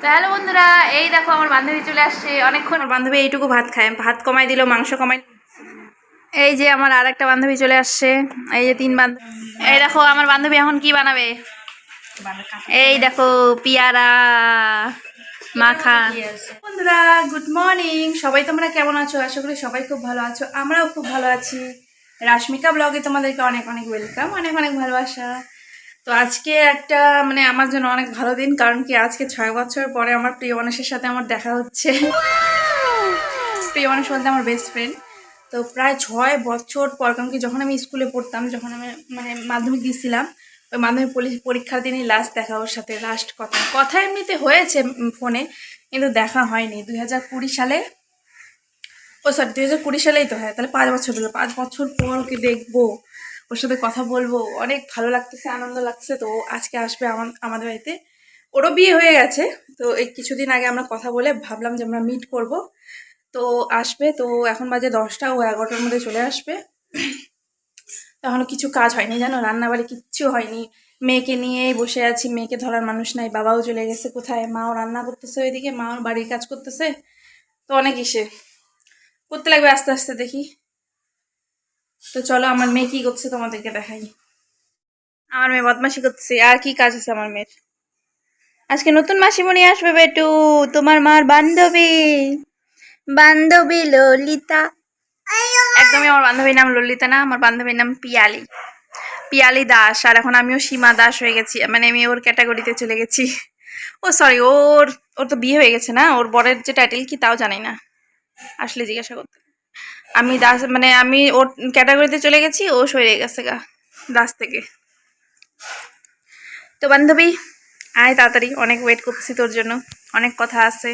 তো হ্যালো বন্ধুরা, এই দেখো আমার বান্ধবী চলে আসছে। অনেকক্ষণ আমার বান্ধবী এইটুকু ভাত খায়। ভাত কমাই দিল, মাংস কমাই এই যে আমার আর একটা বান্ধবী চলে আসছে। এই যে তিন বান্ধবী এই দেখো আমার বান্ধবী এখন কি বানাবে? এই দেখো, পিয়ারা, মাখা। বন্ধুরা গুড মর্নিং সবাই তোমরা কেমন আছো? আশা করি সবাই খুব ভালো আছো। আমরাও খুব ভালো আছি। রাশ্মিকা ব্লগে তোমাদেরকে অনেক অনেক ওয়েলকাম অনেক অনেক ভালোবাসা। তো আজকে একটা মানে আমার জন্য অনেক ভালো দিন, কারণ কি আজকে ছয় বছর পরে আমার প্রিয় মানুষের সাথে আমার দেখা হচ্ছে। প্রিয় মানুষ বলতে আমার বেস্ট ফ্রেন্ড তো প্রায় ছয় বছর পর, কারণ কি যখন আমি স্কুলে পড়তাম, যখন আমি মানে মাধ্যমিক দিয়েছিলাম ওই মাধ্যমিক পরীক্ষার দিনই লাস্ট দেখা ওর সাথে লাস্ট কথা। কথা এমনিতে হয়েছে ফোনে কিন্তু দেখা হয়নি। দুই হাজার কুড়ি সালে, ও সরি দুই হাজার কুড়ি সালেই তো হয়, তাহলে পাঁচ বছর হলো। পাঁচ বছর পর ওকে দেখব। ওর সাথে কথা বলব। অনেক ভালো লাগতেছে, আনন্দ লাগছে তো আজকে আসবে আমাদের বাড়িতে। ওরও বিয়ে হয়ে গেছে। তো এই কিছুদিন আগে আমরা কথা বলে ভাবলাম যে আমরা মিট করব। তো আসবে। তো এখন বাজে দশটা, ও এগারোটার মধ্যে চলে আসবে। এখনও কিছু কাজ হয়নি, জানো? রান্নাবাড়ি কিচ্ছু হয়নি। মেয়েকে নিয়েই বসে আছি। মেয়েকে ধরার মানুষ নাই। বাবাও চলে গেছে কোথায়? মাও রান্না করতেছে ওইদিকে, মাও বাড়ির কাজ করতেছে। তো অনেক ইসে। করতে লাগবে আস্তে আস্তে দেখি। তো চলো, আমার মেয়ে কি করছে তোমাদেরকে দেখাই। আমার মেয়ে বদমাশি করছে। আর কি কাজ আছে আমার মেয়ের? আজকে নতুন মাসিমণি আসবে বেটু, তোমার মার বান্ধবী। বান্ধবী ললিতা। একদমই আমার বান্ধবীর নাম ললিতা না, আমার বান্ধবীর নাম পিয়ালি। পিয়ালি দাস, আর এখন আমিও সীমা দাস হয়ে গেছি। মানে আমি ওর ক্যাটাগরিতে চলে গেছি। ও সরি ওর ওর তো বিয়ে হয়ে গেছে না? ওর বরের যে টাইটেল কি তাও জানি না। আসলে জিজ্ঞাসা করতে। আমি দাস মানে আমি ওর ক্যাটাগরিতে চলে গেছি ও সরে গেছে গা দাস থেকে। তো বান্ধবী আয় তাড়াতাড়ি অনেক ওয়েট করছি তোর জন্য অনেক কথা আছে।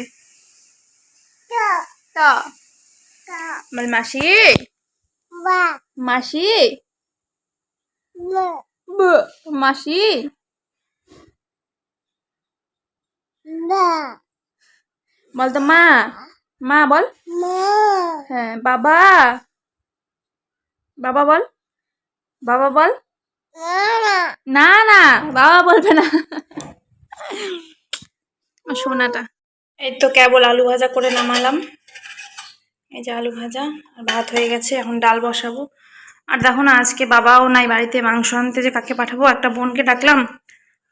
মাসি? মাসি? মাসি? বল তো মা। মা বল। হ্যাঁ বাবা। বাবা বল। বাবা বল। না না। বাবা বলবে না। সোনাটা। এই তো কেবল আলু ভাজা করে নামালাম। এই যে আলু ভাজা আর ভাত হয়ে গেছে এখন ডাল বসাবো। আর দেখো না আজকে বাবাও নাই বাড়িতে মাংস আনতে যে কাকে পাঠাবো একটা বোনকে ডাকলাম।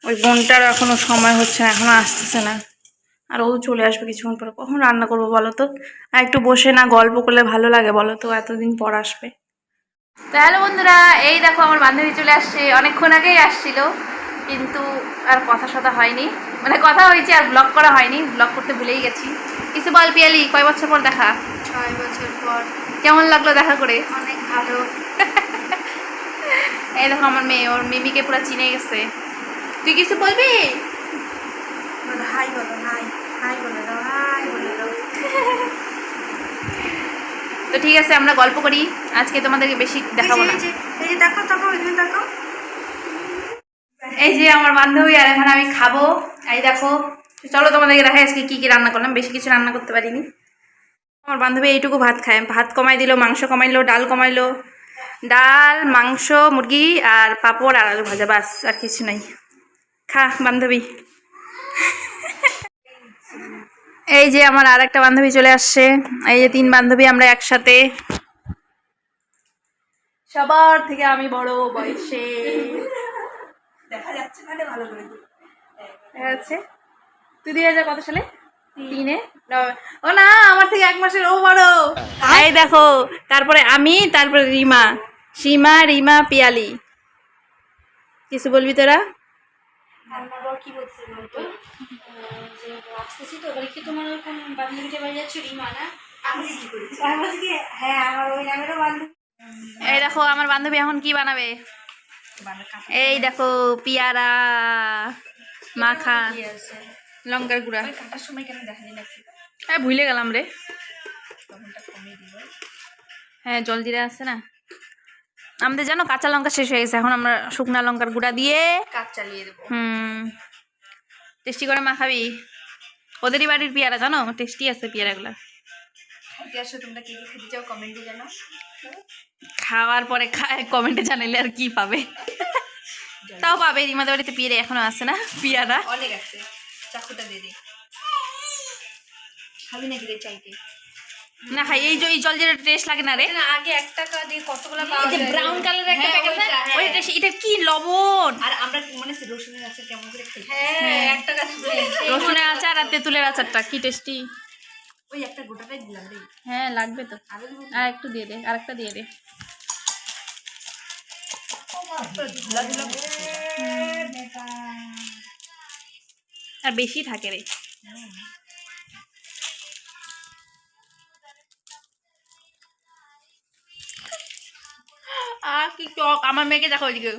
ওই বোনটার এখনও সময় হচ্ছে না এখনও আসতেছে না। আর ও চলে আসবে কিছুক্ষণ পরে। কখন রান্না করব বলো তো? আর একটু বসে না গল্প করলে ভালো লাগে বলো তো এতদিন পর আসবে। তো হ্যালো বন্ধুরা এই দেখো আমার বান্ধবী চলে আসছে। অনেকক্ষণ আগেই আসছিল কিন্তু আর কথা সথা হয়নি। মানে কথা হয়েছে আর ব্লগ করা হয়নি ব্লগ করতে ভুলেই গেছি। কিছু বল পিয়ালি কয় বছর পর দেখা? ছয় বছর পর। কেমন লাগল দেখা করে? অনেক ভালো। এই দেখো আমার মেয়ে ওর মিমিকে পুরো চিনে গেছে। তুই কিছু বলবি? হাই বলো হাই হাই বলে দাও হাই বলে দাও। তো ঠিক আছে আমরা গল্প করি। আজকে তোমাদেরকে বেশি দেখাবো না। এই যে এই যে দেখো দেখো এখানে দেখো। এই যে আমার বান্ধবী আর এখন আমি খাব। এই দেখো চলো তোমাদেরকে দেখাই আজকে কি কি রান্না করলাম। বেশি কিছু রান্না করতে পারিনি। আমার বান্ধবী এইটুকু ভাত খায়। ভাত কমাই দিল মাংস কমাইলো ডাল কমাইলো। ডাল মাংস মুরগি আর পাঁপড় আর আলু ভাজা বাস আর কিছু নাই। খা বান্ধবী। এই যে আমার আর একটা বান্ধবী চলে আসছে। এই যে তিন বান্ধবী আমরা একসাথে। সবার থেকে আমি বড় বয়সে। দেখা যাচ্ছে মানে ভালো করে দেখা। যাচ্ছে। তুই দুই হাজার কত সালে তিনে। ও না আমার থেকে এক মাসের ও বড়। এই দেখো তারপরে আমি তারপরে রিমা। সীমা রিমা পিয়ালি। কিছু বলবি তোরা? কি বলছে বলতো? যে আসতেছি তো বলি কি তোমার ওরকম বান্ধবীটা বাড়ি যাচ্ছ রিমা না? আমি কি করেছি? আমি বলছি কি হ্যাঁ এই দেখো আমার বান্ধবী এখন কি বানাবে? এই দেখো পিয়ারা মাখা লঙ্কার গুঁড়া। কাটার সময় কেন দেখা দিন হ্যাঁ ভুলে গেলাম রে। হ্যাঁ জল জিরা আছে না। আমাদের জানো কাঁচা লঙ্কা শেষ হয়ে গেছে। এখন আমরা শুকনা লঙ্কার গুঁড়া দিয়ে কাজ চালিয়ে দেবো। হুম টেস্টি করে মাখাবি? ওদেরই বাড়ির পেয়ারা জানো? টেস্টি আছে পেয়ারাগুলো। খাওয়ার পরে খায় কমেন্টে জানাইলে আর কি পাবে? তাও পাবে রিমাদের বাড়িতে পেয়ারা এখনও আছে না? পেয়ারা। অনেক আছে। চাকুটা দিয়ে দিই খাবি নাকি চাইতে? না খাই এই যে এই জল যেটা টেস্ট লাগে না রে? না আগে এক টাকা দিয়ে কতগুলো পাওয়া যায় ব্রাউন কালারের একটা হ্যাঁ, প্যাকেট ওইটা, হ্যাঁ। ওইটা এটা কি লবণ? আর আমরা মনে আছে রসুনের আচার কেমন করে খাই হ্যাঁ। এক টাকা দিয়ে রসুনের আচার আর তেঁতুলের আচারটা কি টেস্টি ওই একটা গোটাটাই দিলাম রে। হ্যাঁ লাগবে তো। আর একটু দিয়ে দে আর একটা দিয়ে দে। করছে। আর বেশি থাকে রে। আর কি টক আমার মেয়েকে দেখো ওইদিকে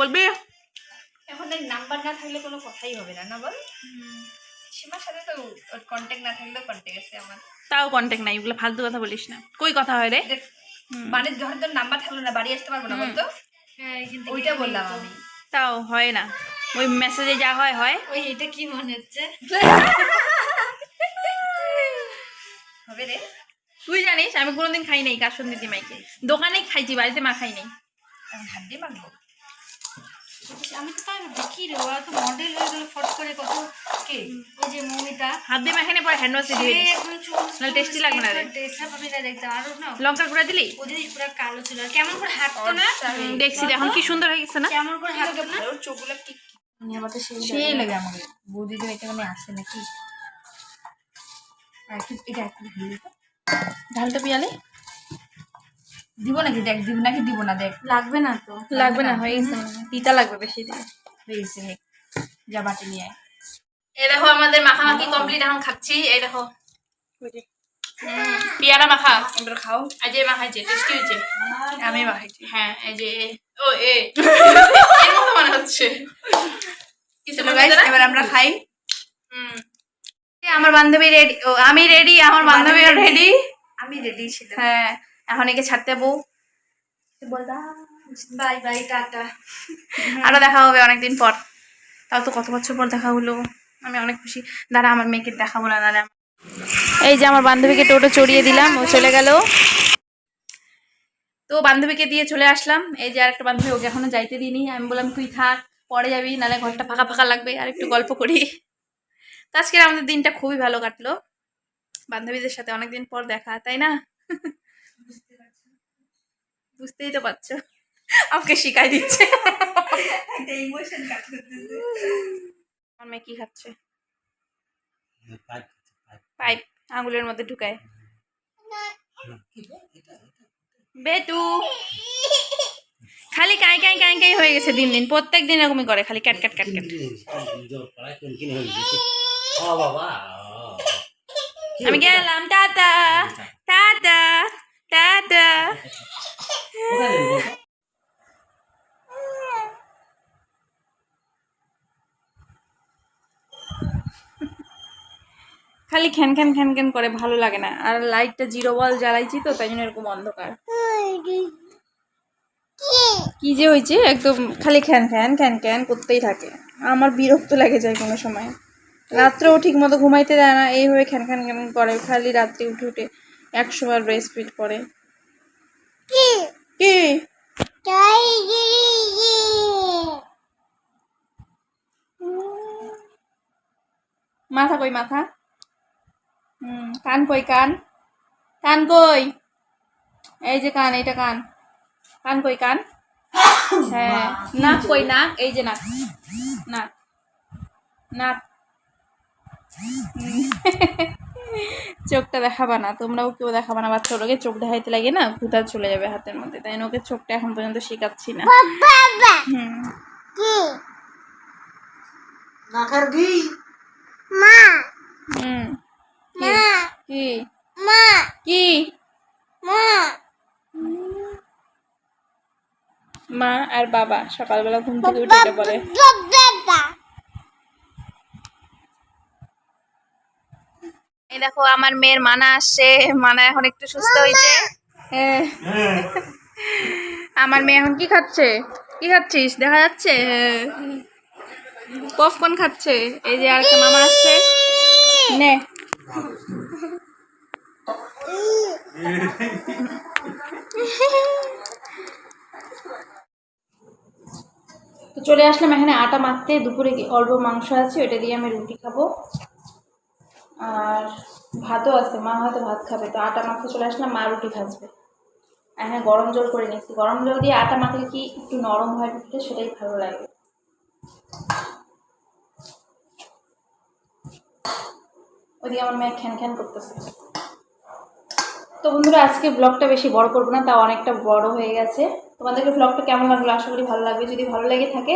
বলবি? এখন দেখ নাম্বার না থাকলে কোনো কথাই হবে না না বল? সীমার সাথে তো কন্ট্যাক্ট না থাকলেও কন্ট্যাক্ট আছে আমার। তাও কন্ট্যাক্ট নাই ওগুলো ফালতু কথা বলিস না। কই কথা হয় রে। মানে ধর তোর নাম্বার থাকল না বাড়ি আসতে পারব না বলতো? ওইটা বললাম আমি। তাও হয় না। ওই মেসেজে যা হয় হয়। ওই এটা কি মনে হচ্ছে? হবে রে। তুই জানিস আমি কোনোদিন খাই নাই কাসন দিদি মাইকে দোকানে খাইছি বাড়িতে মা খাই নাই। আমি হাত দিয়ে মাখবো। আমি তো তাই দেখি রে ওরা তো মডেল হয়ে গেল ফট করে কত কে? ওই যে মৌমিতা। হাত দিয়ে মাখাই না পরে হ্যান্ড ওয়াশ দিয়ে চুল নাহলে লাগবে না রে। আমি না দেখতাম আরও না। লঙ্কা গুঁড়া দিলি? ওদের পুরো কালো ছিল কেমন করে হাঁটতো না? হুম, দেখছি এখন কি সুন্দর হয়ে গেছে না? কেমন করে হাঁটতো না? ওর চোখগুলো কি আমাকে সেই সেই লাগে আমাকে। বৌদিদের এটা মানে আসে নাকি? আর একটু এটা একটু ঢেলে দিতো। ঢালটা পিয়ালে। দিব নাকি? দেখ দিব নাকি দিব না দেখ। লাগবে না তো। লাগবে না হয়ে গেছে। তিতা লাগবে বেশি দিলে হয়ে গেছে যা বাটি নিয়ে আয়। এই দেখো আমাদের মাখামাখি কমপ্লিট এখন খাচ্ছি। এই দেখো। পেয়ারা মাখা। এবার খাও। আজ এই মাখাইছে টেস্টি হয়েছে। আমি মাখাইছি। হ্যাঁ এই যে ও এ। এর মতো মনে হচ্ছে। এবার আমরা খাই। হুম। আমার বান্ধবী রেডি আমি রেডি আমার বান্ধবীও রেডি। আমি রেডি ছিলাম। হ্যাঁ এখন একে ছাড়তে বউ। Bye bye tata. আরও দেখা হবে অনেকদিন পর। তাও তো কত বছর পর দেখা হলো। আমি অনেক খুশি। দাঁড়া আমার মেয়েকে দেখাবো না দাঁড়া। এই যে আমার বান্ধবীকে টোটো চড়িয়ে দিলাম ও চলে গেল। তো বান্ধবীকে দিয়ে চলে আসলাম। এই যে আরেকটা বান্ধবী ওকে এখনও যাইতে দিইনি। আমি বললাম তুই থাক পরে যাবি নাহলে ঘরটা ফাঁকা ফাঁকা লাগবে আর একটু গল্প করি। তো আজকের আমাদের দিনটা খুবই ভালো কাটলো। বান্ধবীদের সাথে অনেকদিন পর দেখা তাই না? বুঝতেই তো পারছ। আমাকে শিখাই দিচ্ছে। ইমোশন আমার মেয়ে কি খাচ্ছে? পাইপ আঙুলের মধ্যে ঢুকায়। বেটু! খালি কাই কাই কাই কাই হয়ে গেছে দিন দিন, প্রত্যেক দিন এরকমই করে, খালি ক্যাট ক্যাট ক্যাট ক্যাট। আমি গেলাম, টাটা টাটা টাটা। খালি খ্যান খ্যান খ্যান খ্যান করে, ভালো লাগে না। আর লাইটটা জিরো বল জ্বালাইছি তো, তাই জন্য এরকম অন্ধকার। কি যে হয়েছে একদম খালি খ্যান খ্যান খ্যান খ্যান করতেই থাকে। আমার বিরক্ত লাগে যায় কোনো সময়। রাত্রেও ঠিক মতো ঘুমাইতে দেয় না এইভাবে খ্যান খ্যান খ্যান করে খালি রাত্রে উঠে উঠে একশো বার ব্রেস্ট ফিট করে কি? মাথা কই মাথা? হুম কান কই কান? কান কই? এই যে কান এইটা কান। কান কই কান? হ্যাঁ নাক কই নাক? এই যে নাক। নাক। নাক। চোখটা দেখাবা না তোমরাও কেউ দেখাবা না বাচ্চা ওকে চোখ দেখাইতে লাগে না ভূতার চলে যাবে হাতের মধ্যে তাই ওকে চোখটা এখন পর্যন্ত শেখাচ্ছি না। হুম। নাকার ঘি? হুম। কি? কি? মা আর বাবা সকালবেলা ঘুম থেকে উঠে এটা বলে। এই দেখো আমার মেয়ের মানা আসছে। মানা এখন একটু সুস্থ হয়েছে। হ্যাঁ। আমার মেয়ে এখন কি খাচ্ছে? কি খাচ্ছিস? দেখা যাচ্ছে? পপকর্ন খাচ্ছে। এই যে আরেকটা মামা আসছে। নে। তো চলে আসলাম এখানে আটা মাখতে। দুপুরে অল্প মাংস আছে ওটা দিয়ে আমি রুটি খাব। আর ভাতও আছে, মা হয়তো ভাত খাবে। তো আটা মাখতে চলে আসলাম, মা রুটি ভাজবে। হ্যাঁ গরম জল করে নিচ্ছি গরম জল দিয়ে আটা মাখলে কি একটু নরম হয় রুটিটা? সেটাই ভালো লাগে। ওদিকে আমার মেয়ে খ্যান খ্যান করতেছে। তো বন্ধুরা, আজকে ব্লগটা বেশি বড় করব না, তাও অনেকটা বড় হয়ে গেছে। তোমাদেরকে ব্লগটা কেমন লাগল আশা করি ভালো লাগবে। যদি ভালো লেগে থাকে,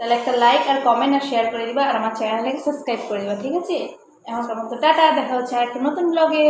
তাহলে একটা লাইক আর কমেন্ট আর শেয়ার করে দিবা আর আমার চ্যানেলটাকে সাবস্ক্রাইব করে দিবা, ঠিক আছে? এখনকার মতো টাটা, দেখা হচ্ছে আর একটা নতুন ব্লগে